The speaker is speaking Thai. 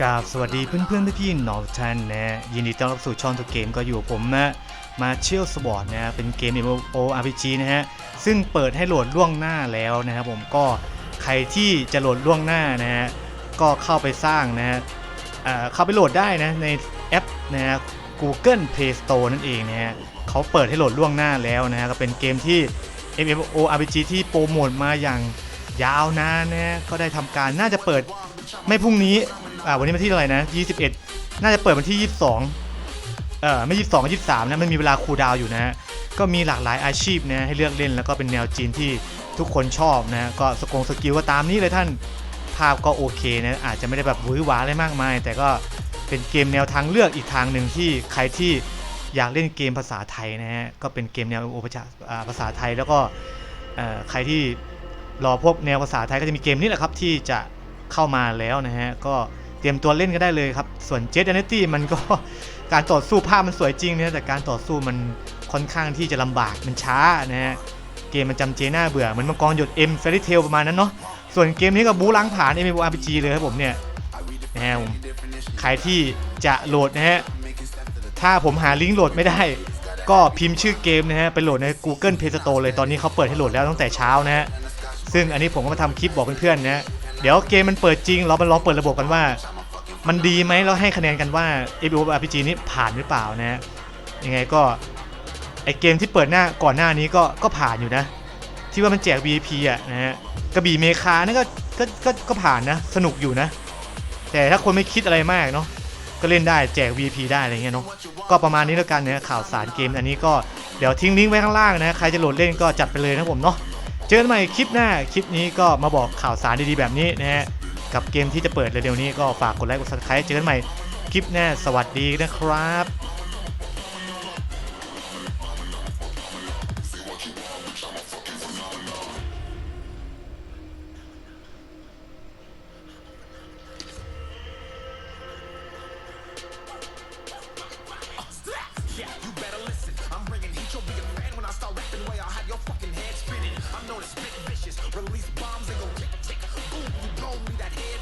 กราบสวัสดีเพื่อนเพื่อนๆพี่ๆน้องท่านนะ ยินดีต้อนรับสู่ช่องทุกเกมก็อยู่กับผมนะมาเชียลสปอร์ตนะเป็นเกม MMORPG นะฮะ ซึ่งเปิดให้โหลดล่วงหน้าแล้วนะครับผมก็ใครที่จะโหลดล่วงหน้านะฮะก็เข้าไปสร้างนะฮะเอ่อเข้าไปโหลดได้นะในแอปนะฮะ Google Play Store นั่นเองนะฮะเขาเปิดให้โหลดล่วงหน้าแล้วนะฮะก็เป็นเกมที่ MMORPG ที่โปรโมทมาอย่างยาวนานนะฮะก็ได้ทำการน่าจะเปิดไม่พรุ่งนี้ อ่าวันนี้วันที่เท่าไหร่นะ21น่าจะเปิดวันที่22เอ่อไม่22ก็23นะมันมีเวลาคูลดาวอยู่นะฮะก็มีหลากหลายอาชีพนะให้เลือกเล่นแล้วก็เป็นแนวจีนที่ทุกคนชอบนะก็สกงสกิลก็ตามนี้เลยท่านภาพก็โอเคนะอาจจะไม่ได้แบบหวือหวาอะไรมากมาย แต่ก็เป็นเกมแนวทางเลือกอีกทางหนึ่งที่ใครที่อยากเล่นเกมภาษาไทยนะฮะก็เป็นเกมแนวโอภาษาอ่าภาษาไทยแล้วก็ใครที่รอพวกแนวภาษาไทยก็จะมีเกมนี้แหละครับที่จะเข้ามาแล้วนะฮะก็ เตรียมตัวเล่นก็ได้เลยครับ ส่วน Jet Identity มันก็การต่อสู้ภาพมันสวยจริงนะแต่การต่อสู้มันค่อนข้างที่จะลำบากมันช้านะฮะเกมมันจำเจน่าเบื่อเหมือนมังกรหยด M Fairy Tail ประมาณนั้นเนาะส่วนเกมนี้ก็บูล้างผ่าน MMORPG เลยครับผมเนี่ยนะฮะใครที่จะโหลดนะฮะถ้าผมหาลิงก์โหลดไม่ได้ ก็พิมพ์ชื่อเกมนะฮะไปโหลดใน Google Play Store เลยตอนนี้เขาเปิดให้โหลดแล้วตั้งแต่เช้านะฮะซึ่งอันนี้ผมก็มาทำคลิปบอกเพื่อนๆนะฮะ เดี๋ยวเกมมันเปิดจริง เรามาลองเปิดระบบกันว่า มันดีไหมเราให้คะแนนกันว่า MMORPG นี้ผ่านหรือเปล่านะฮะยังไงก็ไอเกมที่เปิดหน้าก่อนหน้านี้ก็ก็ผ่านอยู่นะ ที่ว่ามันแจก VIP อะนะฮะกระบี่เมคานี่ก็ก็ก็ก็ผ่านนะ สนุกอยู่นะ แต่ถ้าคนไม่คิดอะไรมากเนาะก็เล่นได้แจก VIP ได้อะไรเงี้ยเนาะก็ประมาณนี้แล้วกันนะข่าวสารเกมอันนี้ก็เดี๋ยวทิ้งลิงก์ไว้ข้างล่างนะใครจะโหลดเล่นก็จัดไปเลยนะผมเนาะ เจอกันใหม่คลิปหน้า คลิปนี้ก็มาบอกข่าวสารดีๆแบบนี้นะฮะ กับเกมที่จะเปิดเร็วๆนี้ก็ฝากกดไลค์กดซับสไครต์เจอกันใหม่คลิปหน้า สวัสดีนะครับ vicious. Release